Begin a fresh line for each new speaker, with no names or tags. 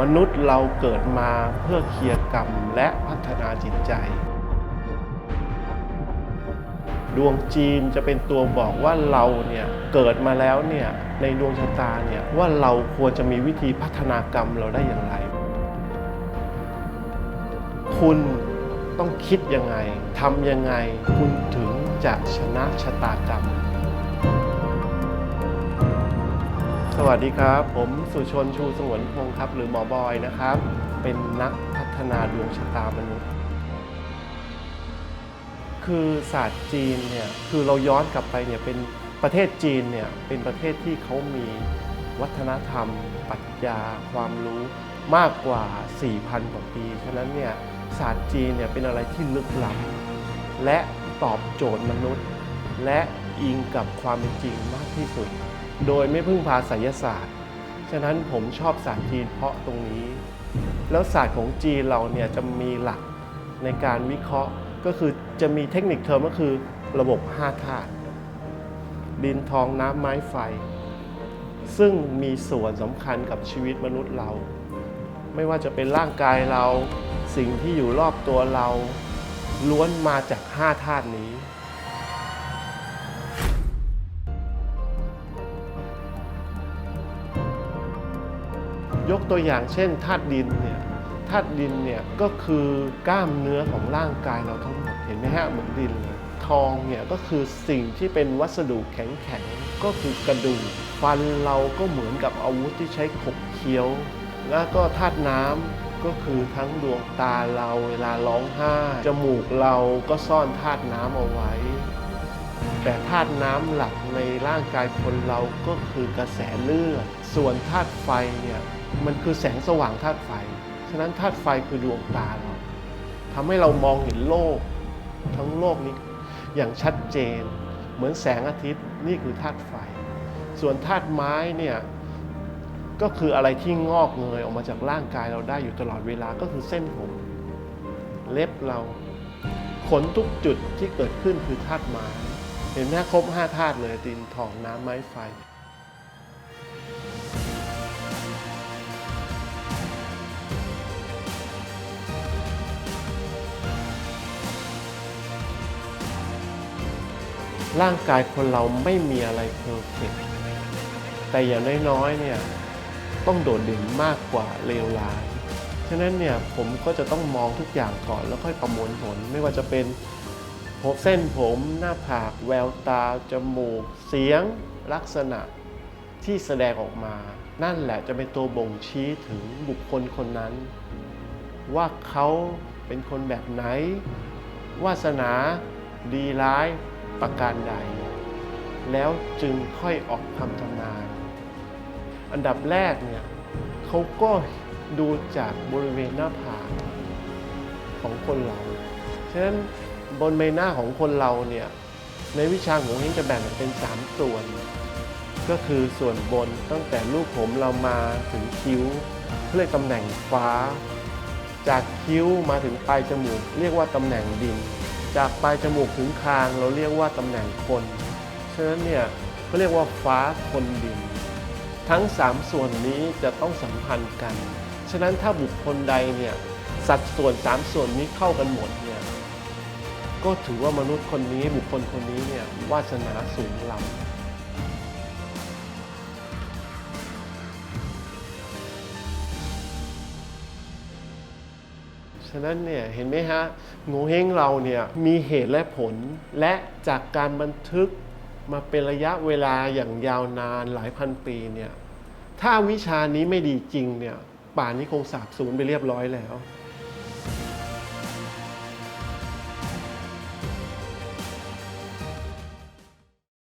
มนุษย์เราเกิดมาเพื่อเคลียร์กรรมและพัฒนาจิตใจ ดวงจีนจะเป็นตัวบอกว่าเราเนี่ยเกิดมาแล้วเนี่ยในดวงชะตาเนี่ยว่าเราควรจะมีวิธีพัฒนากรรมเราได้อย่างไร คุณต้องคิดยังไงทำยังไง คุณถึงจะชนะชะตากรรม สวัสดีครับ ผมสุชนชูสงวนพงครับ หรือหมอบอยนะครับ เป็นนักพัฒนาดวงชะตามนุษย์ คือศาสตร์จีนเนี่ยคือเราย้อนกลับไปเนี่ยเป็นประเทศจีนเนี่ยเป็นประเทศที่เขามีวัฒนธรรมปรัชญาความรู้มากกว่า 4,000 กว่าปี ฉะนั้นเนี่ยศาสตร์จีนเนี่ยเป็นอะไรที่ลึกล้ำและตอบโจทย์มนุษย์ และ อิงกับความเป็นจริงมากที่สุด โดยไม่พึ่งพาไสยศาสตร์ ฉะนั้นผมชอบศาสตร์จีนเพราะตรงนี้ แล้วศาสตร์ของจีนเราเนี่ยจะมีหลักในการวิเคราะห์ก็คือจะมีเทคนิคเทอมก็คือระบบ5ธาตุดินทองน้ำไม้ไฟ ซึ่งมีส่วนสำคัญกับชีวิตมนุษย์เรา ไม่ว่าจะเป็นร่างกายเราสิ่งที่อยู่รอบตัวเรา ล้วนมาจาก5ธาตุนี้ ยกตัวอย่างเช่นธาตุดินเนี่ยธาตุดินเนี่ยก็คือกล้ามเนื้อของร่างกายเราทั้งหมดเห็นไหมฮะเหมือนดินเลยทองเนี่ยก็คือสิ่งที่เป็นวัสดุแข็งๆก็คือกระดูกฟันเราก็เหมือนกับอาวุธที่ใช้ขบเคี้ยว แล้วก็ธาตุน้ำก็คือทั้งดวงตาเราเวลาร้องไห้จมูกเราก็ซ่อนธาตุน้ำเอาไว้ แต่ธาตุน้ำหลักในร่างกายคนเราก็คือกระแสเลือด ส่วนธาตุไฟเนี่ยมันคือแสงสว่างธาตุไฟ ฉะนั้นธาตุไฟคือดวงตาเราทำให้เรามองเห็นโลก ทั้งโลกนี้อย่างชัดเจน เหมือนแสงอาทิตย์นี่คือธาตุไฟ ส่วนธาตุไม้เนี่ยก็คืออะไรที่งอกเงยออกมาจากร่างกายเราได้อยู่ตลอดเวลาก็คือเส้นผม เล็บเราขนทุกจุดที่เกิดขึ้นคือธาตุไม้ เห็นไหมครบห้าธาตุเลยดินทองน้ำไม้ไฟร่างกายคนเราไม่มีอะไรเพอร์เฟกต์แต่อย่างน้อยๆเนี่ยต้องโดดเด่นมากกว่าเลวร้าย ฉะนั้นเนี่ยผมก็จะต้องมองทุกอย่างก่อนแล้วค่อยประมวลผล ไม่ว่าจะเป็น ผมเส้นผมหน้าผาก แววตา จมูก เสียง ลักษณะที่แสดงออกมา นั่นแหละจะเป็นตัวบ่งชี้ถึงบุคคลคนนั้น ว่าเขาเป็นคนแบบไหน วาสนาดีร้ายประการใด แล้วจึงค่อยออกคำทำนายอันดับแรกเนี่ยเขาก็ดูจากบริเวณหน้าผากของคนเราฉะนั้น บนใบหน้าของคนเราเนี่ยในวิชาของนี้จะแบ่งเป็น 3 ส่วน ก็คือส่วนบนตั้งแต่ลูกผมเรามาถึงคิ้วเรียกตำแหน่งฟ้า จากคิ้วมาถึงปลายจมูก เรียกว่าตำแหน่งดิน จากปลายจมูกถึงคางเราเรียกว่าตำแหน่งคน ฉะนั้นเนี่ยเขาเรียกว่าฟ้าคนดิน ทั้ง 3 ส่วนนี้จะต้องสัมพันธ์กัน ฉะนั้นถ้าบุคคลใดเนี่ยสัดส่วน 3 ส่วนนี้เข้ากันหมดเนี่ย ก็ถือว่ามนุษย์คนนี้บุคคลคนนี้เนี่ยวาสนาสูงล้ำฉะนั้นเนี่ยเห็นไหมฮะโงเฮงเราเนี่ยมีเหตุและผลและจากการบันทึกมาเป็นระยะเวลาอย่างยาวนานหลายพันปีเนี่ยถ้าวิชานี้ไม่ดีจริงเนี่ยป่านนี้คงสาบสูญไปเรียบร้อยแล้ว